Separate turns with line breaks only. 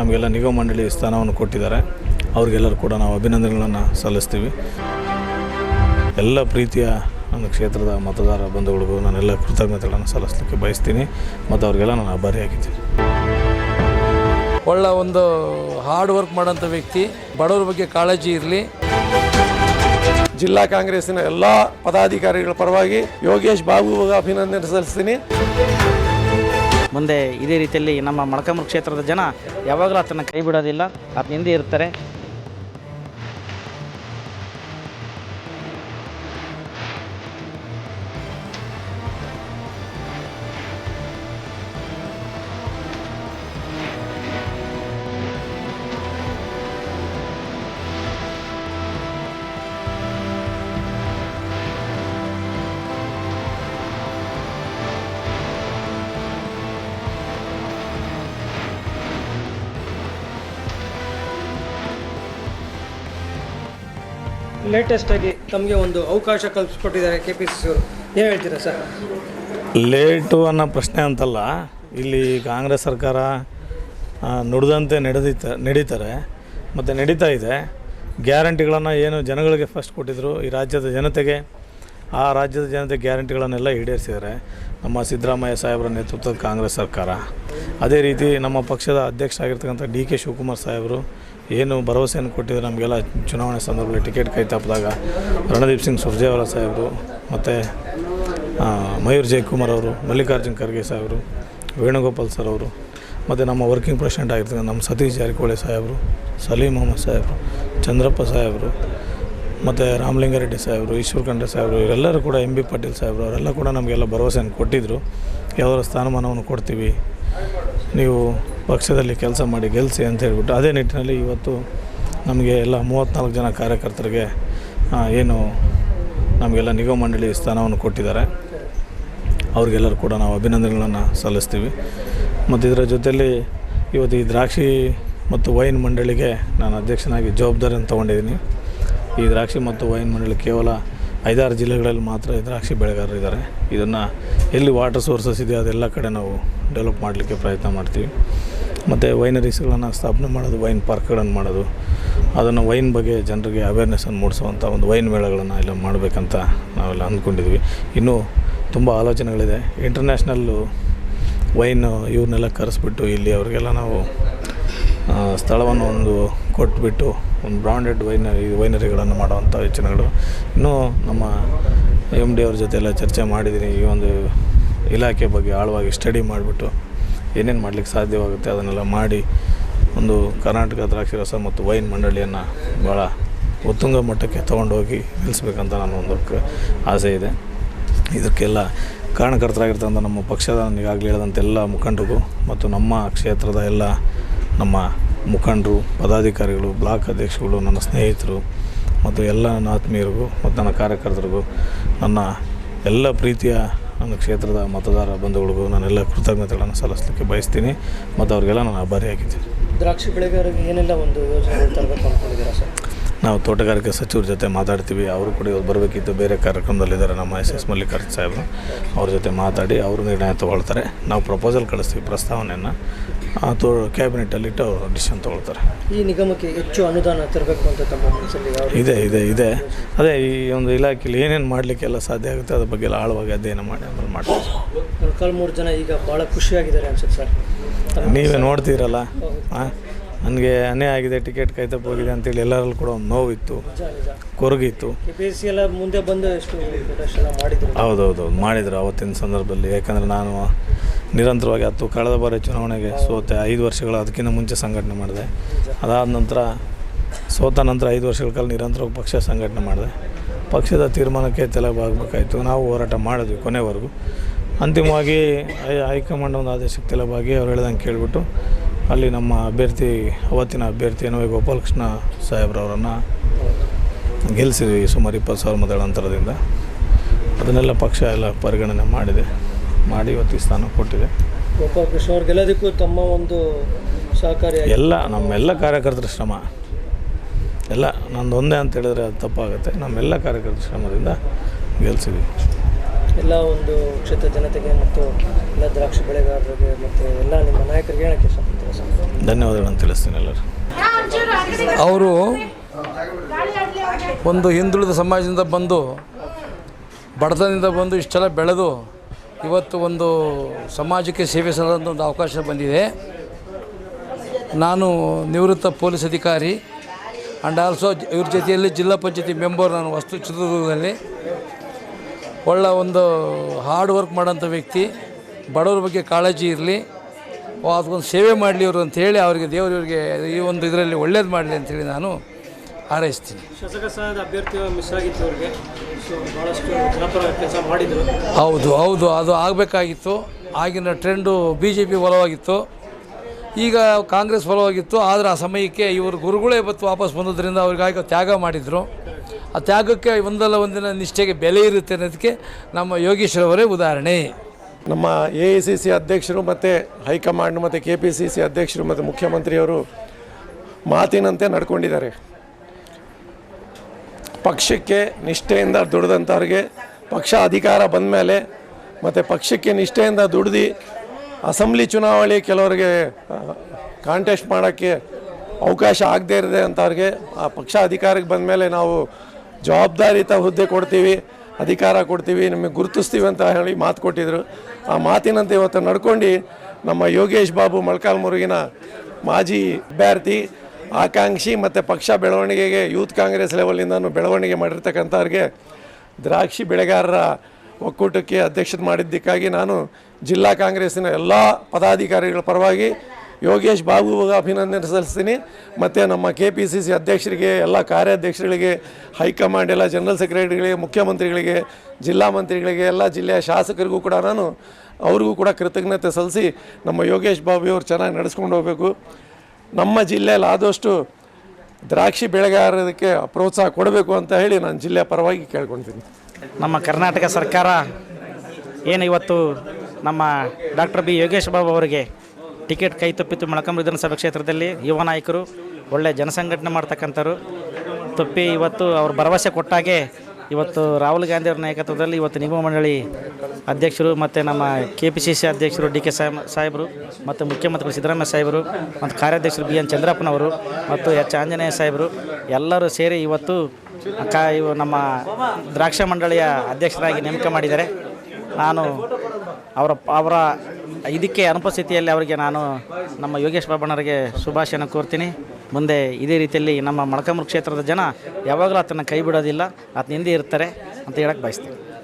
ನಮಗೆಲ್ಲ ನಿಗಮ ಮಂಡಳಿ ಸ್ಥಾನವನ್ನು ಕೊಟ್ಟಿದ್ದಾರೆ. ಅವ್ರಿಗೆಲ್ಲರೂ ಕೂಡ ನಾವು ಅಭಿನಂದನೆಗಳನ್ನು ಸಲ್ಲಿಸ್ತೀವಿ. ಎಲ್ಲ ಪ್ರೀತಿಯ ನನ್ನ ಕ್ಷೇತ್ರದ ಮತದಾರ ಬಂಧುಗಳಿಗೂ ನಾನೆಲ್ಲ ಕೃತಜ್ಞತೆಗಳನ್ನು ಸಲ್ಲಿಸಲಿಕ್ಕೆ ಬಯಸ್ತೀನಿ. ಮತ್ತು ಅವ್ರಿಗೆಲ್ಲ ನಾನು ಆಭಾರಿಯಾಗಿದ್ದೀನಿ
ಒಳ್ಳೆ ಒಂದು ಹಾರ್ಡ್ ವರ್ಕ್ ಮಾಡೋಂಥ ವ್ಯಕ್ತಿ, ಬಡವರ ಬಗ್ಗೆ ಕಾಳಜಿ ಇರಲಿ.
ಜಿಲ್ಲಾ ಕಾಂಗ್ರೆಸ್ಸಿನ ಎಲ್ಲ ಪದಾಧಿಕಾರಿಗಳ ಪರವಾಗಿ ಯೋಗೇಶ್ ಬಾಬು ಅಭಿನಂದನೆ ಸಲ್ಲಿಸ್ತೀನಿ.
ಮುಂದೆ ಇದೇ ರೀತಿಯಲ್ಲಿ ನಮ್ಮ ಮೊಳಕಾಮೂರು ಕ್ಷೇತ್ರದ ಜನ ಯಾವಾಗಲೂ ಆತನ ಕೈ ಬಿಡೋದಿಲ್ಲ. ಆತನ ಹಿಂದೆ ಇರ್ತಾರೆ
ಲೇಟೆಸ್ಟ್ ಆಗಿ ತಮಗೆ ಒಂದು ಅವಕಾಶ ಕಲ್ಪಿಸ್ಕೊಟ್ಟಿದ್ದಾರೆ ಕೆ ಪಿ ಸಿ ಸಿ ಅವರು. ಏನು ಹೇಳ್ತೀರಾ ಸರ್?
ಲೇಟು ಅನ್ನೋ ಪ್ರಶ್ನೆ ಅಂತಲ್ಲ, ಇಲ್ಲಿ ಕಾಂಗ್ರೆಸ್ ಸರ್ಕಾರ ನುಡಿದಂತೆ ನಡೆದಿತ್ತ, ನಡೀತಾರೆ, ಮತ್ತು ನಡೀತಾ ಇದೆ. ಗ್ಯಾರಂಟಿಗಳನ್ನು ಏನು ಜನಗಳಿಗೆ ಫಸ್ಟ್ ಕೊಟ್ಟಿದ್ದರು ಈ ರಾಜ್ಯದ ಜನತೆಗೆ, ಆ ರಾಜ್ಯದ ಜನತೆ ಗ್ಯಾರಂಟಿಗಳನ್ನೆಲ್ಲ ಈಡೇರಿಸಿದ್ದಾರೆ. ನಮ್ಮ ಸಿದ್ದರಾಮಯ್ಯ ಸಾಹೇಬರ ನೇತೃತ್ವದ ಕಾಂಗ್ರೆಸ್ ಸರ್ಕಾರ. ಅದೇ ರೀತಿ ನಮ್ಮ ಪಕ್ಷದ ಅಧ್ಯಕ್ಷ ಆಗಿರ್ತಕ್ಕಂಥ ಡಿ ಕೆ ಶಿವಕುಮಾರ್ ಸಾಹೇಬರು ಏನು ಭರವಸೆಯನ್ನು ಕೊಟ್ಟಿದ್ರು ನಮಗೆಲ್ಲ ಚುನಾವಣೆ ಸಂದರ್ಭದಲ್ಲಿ ಟಿಕೆಟ್ ಕೈ ತಪ್ಪಿದಾಗ ರಣದೀಪ್ ಸಿಂಗ್ ಸುರ್ಜೇವಾಲಾ ಸಾಹೇಬರು, ಮತ್ತು ಮಯೂರ್ ಜಯಕುಮಾರ್ ಅವರು, ಮಲ್ಲಿಕಾರ್ಜುನ್ ಖರ್ಗೆ ಸಾಹೇಬರು, ವೇಣುಗೋಪಾಲ್ ಸರ್ ಅವರು, ಮತ್ತು ನಮ್ಮ ವರ್ಕಿಂಗ್ ಪ್ರೆಸಿಡೆಂಟ್ ಆಗಿರ್ತಕ್ಕಂಥ ನಮ್ಮ ಸತೀಶ್ ಜಾರಕಿಹೊಳಿ ಸಾಹೇಬರು, ಸಲೀಂ ಮೊಹಮ್ಮದ್ ಸಾಹೇಬರು, ಚಂದ್ರಪ್ಪ ಸಾಹೇಬರು, ಮತ್ತು ರಾಮಲಿಂಗಾರೆಡ್ಡಿ ಸಾಹೇಬರು, ಈಶ್ವರ್ ಖಂಡ್ರೆ ಸಾಹೇಬರು, ಇವರೆಲ್ಲರೂ ಕೂಡ ಎಂ ಬಿ ಪಾಟೀಲ್ ಸಾಹೇಬರು, ಅವರೆಲ್ಲ ಕೂಡ ನಮಗೆಲ್ಲ ಭರವಸೆಯನ್ನು ಕೊಟ್ಟಿದ್ದರು ಯಾವ್ದಾರ ಸ್ಥಾನಮಾನವನ್ನು ಕೊಡ್ತೀವಿ. ನೀವು ಪಕ್ಷದಲ್ಲಿ ಕೆಲಸ ಮಾಡಿ ಗೆಲ್ಲಿಸಿ ಅಂತ ಹೇಳಿಬಿಟ್ಟು ಅದೇ ನಿಟ್ಟಿನಲ್ಲಿ ಇವತ್ತು ನಮಗೆ ಎಲ್ಲ ಮೂವತ್ತ್ನಾಲ್ಕು ಜನ ಕಾರ್ಯಕರ್ತರಿಗೆ ಏನು ನಮಗೆಲ್ಲ ನಿಗಮ ಮಂಡಳಿ ಸ್ಥಾನವನ್ನು ಕೊಟ್ಟಿದ್ದಾರೆ. ಅವ್ರಿಗೆಲ್ಲರೂ ಕೂಡ ನಾವು ಅಭಿನಂದನೆಗಳನ್ನು ಸಲ್ಲಿಸ್ತೀವಿ. ಮತ್ತು ಇದರ ಜೊತೆಯಲ್ಲಿ ಇವತ್ತು ಈ ದ್ರಾಕ್ಷಿ ಮತ್ತು ವೈನ್ ಮಂಡಳಿಗೆ ನಾನು ಅಧ್ಯಕ್ಷನಾಗಿ ಜವಾಬ್ದಾರಿಯನ್ನು ತೊಗೊಂಡಿದ್ದೀನಿ. ಈ ದ್ರಾಕ್ಷಿ ಮತ್ತು ವೈನ್ ಮಂಡಳಿ ಕೇವಲ ಐದಾರು ಜಿಲ್ಲೆಗಳಲ್ಲಿ ಮಾತ್ರ ದ್ರಾಕ್ಷಿ ಬೆಳೆಗಾರರು ಇದ್ದಾರೆ. ಇದನ್ನು ಎಲ್ಲಿ ವಾಟರ್ ಸೋರ್ಸಸ್ ಇದೆ, ಅದೆಲ್ಲ ಕಡೆ ನಾವು ಡೆವಲಪ್ ಮಾಡಲಿಕ್ಕೆ ಪ್ರಯತ್ನ ಮಾಡ್ತೀವಿ. ಮತ್ತು ವೈನರೀಸ್ಗಳನ್ನು ಸ್ಥಾಪನೆ ಮಾಡೋದು ವೈನ್ ಪಾರ್ಕ್ಗಳನ್ನು ಮಾಡೋದು, ಅದನ್ನು ವೈನ್ ಬಗ್ಗೆ ಜನರಿಗೆ ಅವೇರ್ನೆಸ್ಸನ್ನು ಮೂಡಿಸುವಂಥ ಒಂದು ವೈನ್ ಮೇಳಗಳನ್ನು ಎಲ್ಲ ಮಾಡಬೇಕಂತ ನಾವೆಲ್ಲ ಅಂದ್ಕೊಂಡಿದ್ವಿ. ಇನ್ನೂ ತುಂಬ ಆಲೋಚನೆಗಳಿದೆ. ಇಂಟರ್ನ್ಯಾಷನಲ್ಲು ವೈನ್ ಇವ್ರನ್ನೆಲ್ಲ ಕರೆಸ್ಬಿಟ್ಟು ಇಲ್ಲಿ ಅವರಿಗೆಲ್ಲ ನಾವು ಸ್ಥಳವನ್ನು ಒಂದು ಕೊಟ್ಬಿಟ್ಟು ಒಂದು ಬ್ರಾಂಡೆಡ್ ವೈನರಿ, ವೈನರಿಗಳನ್ನು ಮಾಡುವಂಥ ಯೋಚನೆಗಳು. ಇನ್ನೂ ನಮ್ಮ ಎಂ ಡಿ ಅವ್ರ ಜೊತೆ ಎಲ್ಲ ಚರ್ಚೆ ಮಾಡಿದ್ದೀನಿ. ಈ ಒಂದು ಇಲಾಖೆ ಬಗ್ಗೆ ಆಳವಾಗಿ ಸ್ಟಡಿ ಮಾಡಿಬಿಟ್ಟು ಏನೇನು ಮಾಡಲಿಕ್ಕೆ ಸಾಧ್ಯವಾಗುತ್ತೆ ಅದನ್ನೆಲ್ಲ ಮಾಡಿ ಒಂದು ಕರ್ನಾಟಕ ದ್ರಾಕ್ಷಿ ರಸ ಮತ್ತು ವೈನ್ ಮಂಡಳಿಯನ್ನು ಭಾಳ ಉತ್ತುಂಗ ಮಟ್ಟಕ್ಕೆ ತೊಗೊಂಡೋಗಿ ನಿಲ್ಲಿಸ್ಬೇಕಂತ ನನ್ನ ಒಂದು ಆಸೆ ಇದೆ. ಇದಕ್ಕೆಲ್ಲ ಕಾರಣಕರ್ತರಾಗಿರ್ತಕ್ಕಂಥ ನಮ್ಮ ಪಕ್ಷದ ಈಗಾಗಲೇ ಹೇಳಿದಂಥ ಎಲ್ಲ ಮುಖಂಡರಿಗೂ ಮತ್ತು ನಮ್ಮ ಕ್ಷೇತ್ರದ ಎಲ್ಲ ನಮ್ಮ ಮುಖಂಡರು ಪದಾಧಿಕಾರಿಗಳು ಬ್ಲಾಕ್ ಅಧ್ಯಕ್ಷಗಳು ನನ್ನ ಸ್ನೇಹಿತರು ಮತ್ತು ಎಲ್ಲ ನನ್ನ ಆತ್ಮೀಯರಿಗೂ ಮತ್ತು ನನ್ನ ಕಾರ್ಯಕರ್ತರಿಗೂ ನನ್ನ ಎಲ್ಲ ಪ್ರೀತಿಯ ನನ್ನ ಕ್ಷೇತ್ರದ ಮತದಾರ ಬಂಧುಗಳಿಗೂ ನಾನೆಲ್ಲ ಕೃತಜ್ಞತೆಗಳನ್ನು ಸಲ್ಲಿಸಲಿಕ್ಕೆ ಬಯಸ್ತೀನಿ ಮತ್ತು ಅವರಿಗೆಲ್ಲ ನಾನು ಆಭಾರಿಯಾಗಿದ್ದೀನಿ
ದ್ರಾಕ್ಷಿ ಬೆಳೆಗಾರರಿಗೆ ಏನೆಲ್ಲ ಒಂದು ಯೋಜನೆ ತರಬೇಕು ಅಂದ್ಕೊಂಡಿದ್ದೀರಾ ಸರ್?
ನಾವು ತೋಟಗಾರಿಕೆ ಸಚಿವರ ಜೊತೆ ಮಾತಾಡ್ತೀವಿ. ಅವರು ಕೂಡ ಇವತ್ತು ಬರಬೇಕಿತ್ತು. ಬೇರೆ ಕಾರ್ಯಕ್ರಮದಲ್ಲಿದ್ದಾರೆ ನಮ್ಮ ಎಸ್ ಎಸ್ ಮಲ್ಲಿಕಾರ್ಜುನ್ ಸಾಹೇಬರು ಅವ್ರ ಜೊತೆ ಮಾತಾಡಿ ಅವರು ನಿರ್ಣಯ ತಗೊಳ್ತಾರೆ. ನಾವು ಪ್ರಪೋಸಲ್ ಕಳಿಸ್ತೀವಿ. ಪ್ರಸ್ತಾವನೆಯನ್ನು ತೋ ಕ್ಯಾಬಿನೆಟಲ್ಲಿಟ್ಟು ಅವರು ಡಿಸಿಷನ್ ತೊಗೊಳ್ತಾರೆ.
ಈ ನಿಗಮಕ್ಕೆ ಹೆಚ್ಚು ಅನುದಾನ ತರಬೇಕು ಅಂತ ತಮ್ಮ ಮನಸ್ಸಲ್ಲಿ
ಇದೆ ಇದೆ ಇದೆ. ಅದೇ ಈ ಒಂದು ಇಲಾಖೆಯಲ್ಲಿ ಏನೇನು ಮಾಡಲಿಕ್ಕೆಲ್ಲ ಸಾಧ್ಯ ಆಗುತ್ತೆ ಅದ್ರ ಬಗ್ಗೆ ಎಲ್ಲ ಆಳವಾಗಿ ಅಧ್ಯಯನ ಮಾಡಿ ಆಮೇಲೆ ಮಾಡ್ತಾರೆ
ಕಲ್ಮೂರು ಜನ ಈಗ ಭಾಳ ಖುಷಿಯಾಗಿದ್ದಾರೆ ಅನ್ಸುತ್ತೆ ಸರ್.
ನೀವೇ ನೋಡ್ತೀರಲ್ಲ? ಹಾಂ ನನಗೆ ಅನ್ಯಾಯ ಆಗಿದೆ ಟಿಕೆಟ್ ಕೈತಪ್ಪ ಹೋಗಿದೆ ಅಂತೇಳಿ ಎಲ್ಲರಲ್ಲೂ ಕೂಡ ಒಂದು ನೋವಿತ್ತು ಕೊರಗಿತ್ತು.
ಕೆ ಎಲ್ಲ ಮುಂದೆ ಬಂದು ಎಷ್ಟು ಮಾಡಿದ್ರು?
ಹೌದೌದು ಮಾಡಿದ್ರು ಅವತ್ತಿನ ಸಂದರ್ಭದಲ್ಲಿ. ಯಾಕಂದರೆ ನಾನು ನಿರಂತರವಾಗಿ ಹತ್ತು ಕಳೆದ ಬಾರಿ ಚುನಾವಣೆಗೆ ಸೋತೆ ಐದು ವರ್ಷಗಳು ಅದಕ್ಕಿಂತ ಮುಂಚೆ ಸಂಘಟನೆ ಮಾಡಿದೆ. ಅದಾದ ನಂತರ ಸೋತ ನಂತರ ಐದು ವರ್ಷಗಳ ಕಾಲ ನಿರಂತರವಾಗಿ ಪಕ್ಷ ಸಂಘಟನೆ ಮಾಡಿದೆ. ಪಕ್ಷದ ತೀರ್ಮಾನಕ್ಕೆ ತಲೆಬಾಗಬೇಕಾಯಿತು ನಾವು ಹೋರಾಟ ಮಾಡಿದ್ವಿ ಕೊನೆವರೆಗೂ. ಅಂತಿಮವಾಗಿ ಹೈ- ಹೈಕಮಾಂಡ್ ಒಂದು ಆದೇಶಕ್ಕೆ ತೆಲಬಾಗಿ ಅವ್ರು ಹೇಳ್ದಂಗೆ ಕೇಳಿಬಿಟ್ಟು ಅಲ್ಲಿ ನಮ್ಮ ಅಭ್ಯರ್ಥಿ ಅವತ್ತಿನ ಅಭ್ಯರ್ಥಿ ಎನ್ ವೈ ಗೋಪಾಲಕೃಷ್ಣ ಸಾಹೇಬ್ರವರನ್ನು ಗೆಲ್ಲಿಸಿದ್ವಿ ಸುಮಾರು ಇಪ್ಪತ್ತು ಸಾವಿರ ಮತಗಳ ಅಂತರದಿಂದ. ಅದನ್ನೆಲ್ಲ ಪಕ್ಷ ಎಲ್ಲ ಪರಿಗಣನೆ ಮಾಡಿದೆ. ಮಾಡಿ ಇವತ್ತು ಈ ಸ್ಥಾನ ಕೊಟ್ಟಿದೆ.
ಗೋಪಾಲಕೃಷ್ಣ ಅವ್ರಿಗೆಲ್ಲದಕ್ಕೂ ತಮ್ಮ ಒಂದು ಸಹಕಾರಿ
ಎಲ್ಲ ನಮ್ಮೆಲ್ಲ ಕಾರ್ಯಕರ್ತರ ಶ್ರಮ. ಎಲ್ಲ ನಂದೊಂದೇ ಒಂದೇ ಅಂತ ಹೇಳಿದ್ರೆ ಅದು ತಪ್ಪಾಗುತ್ತೆ. ನಮ್ಮೆಲ್ಲ ಕಾರ್ಯಕರ್ತರ ಶ್ರಮದಿಂದ ಗೆಲ್ಲಿಸಿದ್ವಿ
ಎಲ್ಲ ಒಂದು ಕ್ಷೇತ್ರ ಜನತೆಗೆ ಮತ್ತು ಎಲ್ಲ ದ್ರಾಕ್ಷಿ ಬೆಳೆಗಾರರಿಗೆ ಮತ್ತು ಎಲ್ಲ ನಿಮ್ಮ ನಾಯಕರಿಗೆ ಹೇಳೋಕ್ಕೆ ಸರ್
ಧನ್ಯವಾದಗಳನ್ನು ತಿಳಿಸ್ತೀನಿ ಎಲ್ಲರೂ.
ಅವರು ಒಂದು ಹಿಂದುಳಿದ ಸಮಾಜದಿಂದ ಬಂದು, ಬಡತನದಿಂದ ಬಂದು ಇಷ್ಟೆಲ್ಲ ಬೆಳೆದು ಇವತ್ತು ಒಂದು ಸಮಾಜಕ್ಕೆ ಸೇವೆ ಸಲ್ಲದಂಥ ಒಂದು ಅವಕಾಶ ಬಂದಿದೆ. ನಾನು ನಿವೃತ್ತ ಪೊಲೀಸ್ ಅಧಿಕಾರಿ ಆ್ಯಂಡ್ ಆಲ್ಸೋ ಇವ್ರ ಜೊತೆಯಲ್ಲಿ ಜಿಲ್ಲಾ ಪಂಚಾಯತಿ ಮೆಂಬರ್ ನಾನು ವಸ್ತು ಚಿತ್ರದುರ್ಗದಲ್ಲಿ. ಒಳ್ಳೆ ಒಂದು ಹಾರ್ಡ್ ವರ್ಕ್ ಮಾಡೋಂಥ ವ್ಯಕ್ತಿ, ಬಡವ್ರ ಬಗ್ಗೆ ಕಾಳಜಿ ಇರಲಿ. ಅದಕ್ಕೊಂದು ಸೇವೆ ಮಾಡಲಿ ಇವರು ಅಂತೇಳಿ ಅವರಿಗೆ ದೇವರು ಇವರಿಗೆ ಈ ಒಂದು ಇದರಲ್ಲಿ ಒಳ್ಳೇದು ಮಾಡಲಿ ಅಂತೇಳಿ ನಾನು ಹಾರೈಸ್ತೀನಿ. ಹೌದು ಹೌದು ಅದು ಆಗಬೇಕಾಗಿತ್ತು. ಆಗಿನ ಟ್ರೆಂಡು ಬಿ ಜೆ ಪಿ ಬಲವಾಗಿತ್ತು. ಈಗ ಕಾಂಗ್ರೆಸ್ ಬಲವಾಗಿತ್ತು ಆದರೆ ಆ ಸಮಯಕ್ಕೆ ಇವರು ಗುರುಗಳೇ ಇವತ್ತು ವಾಪಸ್ ಬಂದದ್ರಿಂದ ಅವ್ರಿಗಾಗಿ ತ್ಯಾಗ ಮಾಡಿದರು. ಆ ತ್ಯಾಗಕ್ಕೆ ಒಂದಲ್ಲ ಒಂದಿನ ನಿಷ್ಠೆಗೆ ಬೆಲೆ ಇರುತ್ತೆ ಅನ್ನೋದಕ್ಕೆ ನಮ್ಮ ಯೋಗೇಶ್ವರವರೇ ಉದಾಹರಣೆ.
ನಮ್ಮ ಎ ಅಧ್ಯಕ್ಷರು ಮತ್ತು ಹೈಕಮಾಂಡ್ ಮತ್ತು ಕೆ ಪಿ ಅಧ್ಯಕ್ಷರು ಮತ್ತು ಮುಖ್ಯಮಂತ್ರಿಯವರು ಮಾತಿನಂತೆ ನಡ್ಕೊಂಡಿದ್ದಾರೆ. ಪಕ್ಷಕ್ಕೆ ನಿಷ್ಠೆಯಿಂದ ದುಡಿದಂಥವ್ರಿಗೆ ಪಕ್ಷ ಅಧಿಕಾರ ಬಂದ ಮೇಲೆ ಮತ್ತು ಪಕ್ಷಕ್ಕೆ ನಿಷ್ಠೆಯಿಂದ ದುಡ್ದು ಅಸೆಂಬ್ಲಿ ಚುನಾವಣೆ ಕೆಲವರಿಗೆ ಕಾಂಟೆಸ್ಟ್ ಮಾಡೋಕ್ಕೆ ಅವಕಾಶ ಆಗದೇ ಇರದೆ ಅಂಥವ್ರಿಗೆ ಆ ಪಕ್ಷ ಅಧಿಕಾರಕ್ಕೆ ಬಂದ ಮೇಲೆ ನಾವು ಜವಾಬ್ದಾರಿತ ಹುದ್ದೆ ಕೊಡ್ತೀವಿ. ಅಧಿಕಾರ ಕೊಡ್ತೀವಿ, ನಿಮಗೆ ಗುರುತಿಸ್ತೀವಿ ಅಂತ ಹೇಳಿ ಮಾತು ಕೊಟ್ಟಿದ್ರು. ಆ ಮಾತಿನಂತೆ ಇವತ್ತು ನಡ್ಕೊಂಡು ನಮ್ಮ ಯೋಗೇಶ್ ಬಾಬು ಮೊಳಕಾಲ್ಮುರುಗಿನ ಮಾಜಿ ಅಭ್ಯರ್ಥಿ, ಆಕಾಂಕ್ಷಿ ಮತ್ತು ಪಕ್ಷ ಬೆಳವಣಿಗೆಗೆ ಯೂತ್ ಕಾಂಗ್ರೆಸ್ ಲೆವೆಲಿಂದನೂ ಬೆಳವಣಿಗೆ ಮಾಡಿರ್ತಕ್ಕಂಥವ್ರಿಗೆ ದ್ರಾಕ್ಷಿ ಬೆಳೆಗಾರರ ಒಕ್ಕೂಟಕ್ಕೆ ಅಧ್ಯಕ್ಷತೆ ಮಾಡಿದ್ದಕ್ಕಾಗಿ ನಾನು ಜಿಲ್ಲಾ ಕಾಂಗ್ರೆಸ್ಸಿನ ಎಲ್ಲ ಪದಾಧಿಕಾರಿಗಳ ಪರವಾಗಿ ಯೋಗೇಶ್ ಬಾಬುಗೆ ಅಭಿನಂದನೆ ಸಲ್ಲಿಸ್ತೀನಿ. ಮತ್ತು ನಮ್ಮ ಕೆ ಪಿ ಸಿ ಸಿ ಅಧ್ಯಕ್ಷರಿಗೆ, ಎಲ್ಲ ಕಾರ್ಯಾಧ್ಯಕ್ಷರುಗಳಿಗೆ ಹೈಕಮಾಂಡ್ ಎಲ್ಲ ಜನರಲ್ ಸೆಕ್ರೆಟರಿಗಳಿಗೆ ಮುಖ್ಯಮಂತ್ರಿಗಳಿಗೆ, ಜಿಲ್ಲಾ ಮಂತ್ರಿಗಳಿಗೆ, ಎಲ್ಲ ಜಿಲ್ಲೆಯ ಶಾಸಕರಿಗೂ ಕೂಡ ನಾನು ಅವ್ರಿಗೂ ಕೂಡ ಕೃತಜ್ಞತೆ ಸಲ್ಲಿಸಿ ನಮ್ಮ ಯೋಗೇಶ್ ಬಾಬು ಅವರು ಚೆನ್ನಾಗಿ ನಡೆಸ್ಕೊಂಡು ಹೋಗಬೇಕು. ನಮ್ಮ ಜಿಲ್ಲೆಯಲ್ಲಿ ಆದಷ್ಟು ದ್ರಾಕ್ಷಿ ಬೆಳೆಗಾರರಿಗೆ ಪ್ರೋತ್ಸಾಹ ಕೊಡಬೇಕು ಅಂತ ಹೇಳಿ ನಾನು ಜಿಲ್ಲೆಯ ಪರವಾಗಿ ಕೇಳ್ಕೊಳ್ತೀನಿ.
ನಮ್ಮ ಕರ್ನಾಟಕ ಸರ್ಕಾರ ಏನು ಇವತ್ತು ನಮ್ಮ ಡಾಕ್ಟರ್ ಬಿ ಯೋಗೇಶ್ ಬಾಬು ಅವರಿಗೆ ಟಿಕೆಟ್ ಕೈ ತಪ್ಪಿತ್ತು ಮೊಳಕಂ ವಿಧಾನಸಭಾ ಕ್ಷೇತ್ರದಲ್ಲಿ ಯುವ ನಾಯಕರು, ಒಳ್ಳೆ ಜನಸಂಘಟನೆ ಮಾಡ್ತಕ್ಕಂಥವ್ರು. ತಪ್ಪಿ ಇವತ್ತು ಅವ್ರು ಭರವಸೆ ಕೊಟ್ಟಾಗೆ ಇವತ್ತು ರಾಹುಲ್ ಗಾಂಧಿ ಅವರ ನಾಯಕತ್ವದಲ್ಲಿ ಇವತ್ತು ನಿಗಮ ಮಂಡಳಿ ಅಧ್ಯಕ್ಷರು ಮತ್ತು ನಮ್ಮ ಕೆ ಪಿ ಸಿ ಸಿ ಅಧ್ಯಕ್ಷರು ಡಿ ಕೆ ಸಾಹೇಬ್ ಸಾಹೇಬರು ಮತ್ತು ಮುಖ್ಯಮಂತ್ರಿಗಳು ಸಿದ್ದರಾಮಯ್ಯ ಸಾಹೇಬರು ಮತ್ತು ಕಾರ್ಯಾಧ್ಯಕ್ಷರು ಬಿ ಎನ್ ಚಂದ್ರಪ್ಪನವರು ಮತ್ತು ಎಚ್ ಆಂಜನೇಯ ಸಾಹೇಬರು ಎಲ್ಲರೂ ಸೇರಿ ಇವತ್ತು ಕಾ ನಮ್ಮ ದ್ರಾಕ್ಷ ಮಂಡಳಿಯ ಅಧ್ಯಕ್ಷರಾಗಿ ನೇಮಕ ಮಾಡಿದ್ದಾರೆ. ನಾನು ಅವರ ಅವರ ಇದಕ್ಕೆ ಅನುಪಸ್ಥಿತಿಯಲ್ಲಿ ಅವರಿಗೆ ನಾನು ನಮ್ಮ ಯೋಗೇಶ್ ಬಾಬಣ್ಣರಿಗೆ ಶುಭಾಶಯನ ಕೋರ್ತೀನಿ. ಮುಂದೆ ಇದೇ ರೀತಿಯಲ್ಲಿ ನಮ್ಮ ಮೊಳಕಾಮೂರು ಕ್ಷೇತ್ರದ ಜನ ಯಾವಾಗಲೂ ಆತನ ಕೈ ಬಿಡೋದಿಲ್ಲ ಆತನ ಹಿಂದೆ ಇರ್ತಾರೆ ಅಂತ ಹೇಳಕ್ಕೆ ಬಯಸ್ತೀನಿ.